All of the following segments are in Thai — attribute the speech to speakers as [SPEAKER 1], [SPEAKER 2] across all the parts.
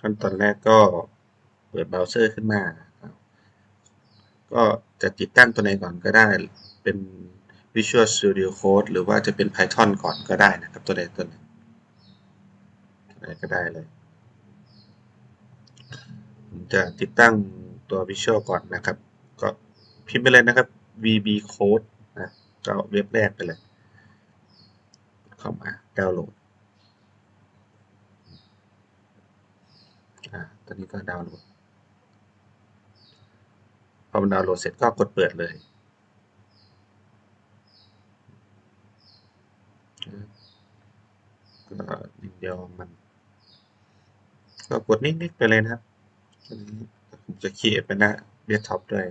[SPEAKER 1] ขั้นตอนแรกก็เปิดเบราว์เซอร์ขึ้นมาก็จะติดตั้งตัวไหนก่อนก็ได้ เป็น Visual Studio Code หรือว่าจะเป็น Python ก่อนก็ได้นะครับ ตัวใดตัวหนึ่งตัวใดก็ได้เลยผมจะติดตั้งตัว Visual ก่อนนะครับ ก็พิมพ์ไปเลยนะครับ VB Code นะก็เว็บแรกไปเลยเข้ามาดาวน์โหลด อ่า ตอนนี้ก็ดาวน์โหลด พอมันดาวน์โหลดเสร็จก็กดเปิดเลย ก็ยินยอมมัน ก็กดนิดๆไปเลยนะครับผมจะเคลียร์ไปหน้าเดสก์ท็อปด้วย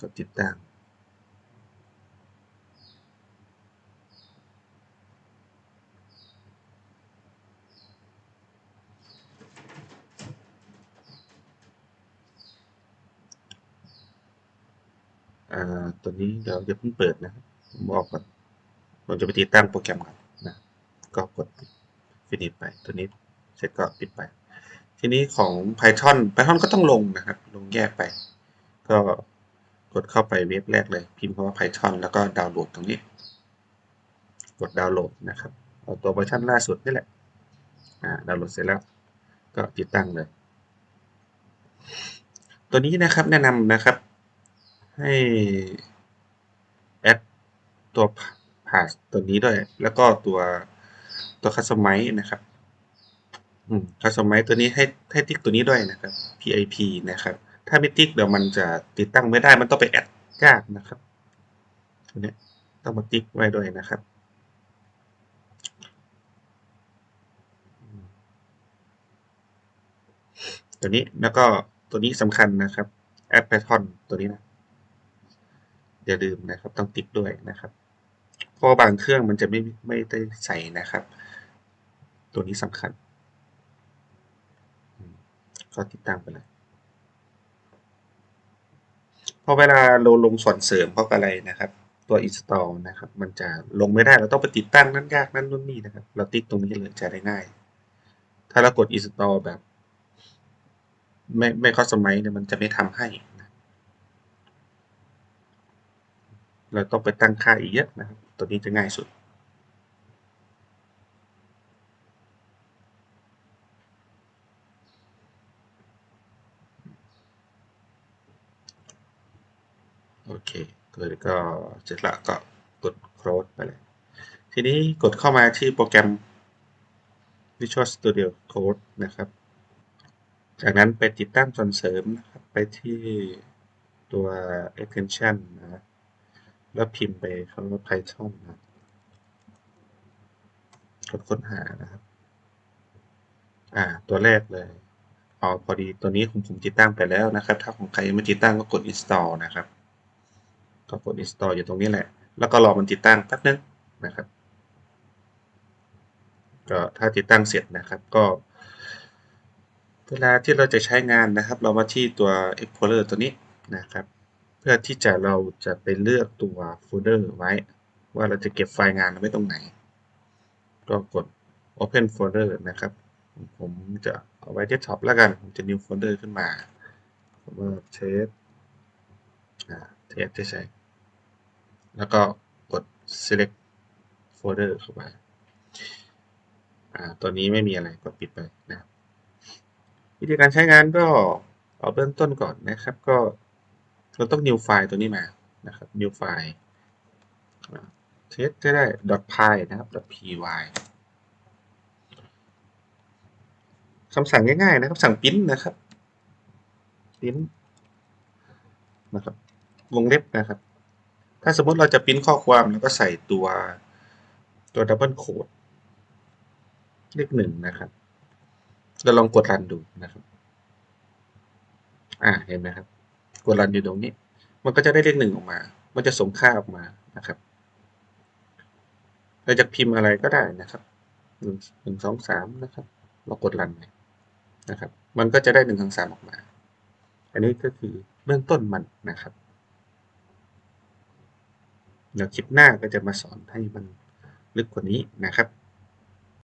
[SPEAKER 1] ก็ติดตั้ง อ่าตัวนี้เดี๋ยวอย่าเพิ่งเปิดนะครับผมบอกก่อนผมจะไปติดตั้งโปรแกรมก่อนนะก็กดฟินิชไปตัวนี้เสร็จก็ปิดไป ทีนี้ของ Python Python ก็ต้องลงนะครับ ลงแยกไป ก็กดเข้าไปเว็บแรกเลย พิมพ์คำว่า Python แล้วก็ดาวน์โหลดตรงนี้ กดดาวน์โหลดนะครับเอาตัวเวอร์ชันล่าสุดนี่แหละดาวน์โหลดเสร็จแล้ว ก็ติดตั้งเลย ตัวนี้นะครับแนะนำนะครับ ให้แอดตัวพาสตัวนี้ด้วย แล้วก็ตัวตัวคัสตอมไมนะครับ อืมคัสตอมไมตัวนี้ให้ให้ติ๊กตัวนี้ด้วยนะครับ PIP นะครับ ถ้าไม่ติ๊กเดี๋ยวมันจะติดตั้งไม่ได้ มันต้องไปแอดยากนะครับตัวนี้ต้องมาติ๊กไว้ด้วยนะครับตัวนี้แล้วก็ตัวนี้สำคัญนะครับแอด Python ตัวนี้นะ อย่าลืมนะครับ ต้องติ๊กด้วยนะครับ เพราะบางเครื่องมันจะไม่ไม่ได้ใส่นะครับ ตัวนี้สำคัญ ก็ติดตั้งไปเลยพอเวลาเราลงส่วนเสริมเพราะอะไรนะครับ ตัว install นะครับ มันจะลงไม่ได้เราต้องไปติดตั้งนั่นยากนั่นนู่นนี่นะครับ เราติ๊กตรงนี้เลยจะได้ง่าย ถ้าเรากด install แบบ ไม่ไม่คอสมัยเนี่ยมันจะไม่ทำให้นะ เราต้องไปตั้งค่าอีกเยอะนะครับ ตัวนี้จะง่ายสุด โอเคตัวนี้ก็เสร็จละก็กด close ไปเลย ทีนี้กดเข้ามาที่โปรแกรม Visual Studio Code นะครับ จากนั้นไปติดตั้งส่วนเสริมนะครับ ไปที่ตัว extension นะ แล้วพิมพ์ไปคำว่า Python นะกดค้นหานะครับ อ่า ตัวแรกเลยอ๋อพอดีตัวนี้ผมผมติดตั้งไปแล้วนะครับ ถ้าของใครยังไม่ติดตั้งก็กด install นะครับ ก็กด install อยู่ตรงนี้แหละ แล้วก็รอมันติดตั้งแป๊บนึงนะครับ ก็ถ้าติดตั้งเสร็จนะครับ ก็ เวลาที่เราจะใช้งานนะครับ เรามาที่ตัว Explorer ตัวนี้นะครับ พื่อที่จะเราจะไปเลือกตัวโฟลเดอร์ไว้ ว่าเราจะเก็บไฟล์งานไว้ตรงไหน ก็กด Open Folder นะครับ ผมจะเอาไว้ Desktop แล้วกัน ผมจะ New Folder ขึ้นมาผมว่า Test อ่า Test ใช่แล้วก็กด Select Folder เข้าไปอ่าตัวนี้ไม่มีอะไร กดปิดไปนะครับ วิธีการใช้งานก็เอาเบื้องต้นก่อนนะครับ ก็ เราต้อง new file ตัวนี้มานะครับ new file เทสก็ได้ .py นะครับ .py คำสั่งง่ายๆนะครับสั่งพิมพ์นะครับพิมพ์นะครับวงเล็บนะครับ ถ้าสมมติเราจะพิมพ์ข้อความเราก็ใส่ตัวตัวดับเบิลโค้ดเลขหนึ่งนะครับเราลองกดรันดูนะครับ อ่าเห็นไหมครับ กดรันอยู่ตรงนี้ มันก็จะได้เลขหนึ่งออกมา มันจะส่งค่าออกมานะครับเราจะพิมพ์อะไรก็ได้นะครับหนึ่งหนึ่งสองสามนะครับ เรากดรันไปนะครับ มันก็จะได้หนึ่งสองสามออกมา อันนี้ก็คือเบื้องต้นมันนะครับเดี๋ยวคลิปหน้าก็จะมาสอนให้มันลึกกว่านี้นะครับ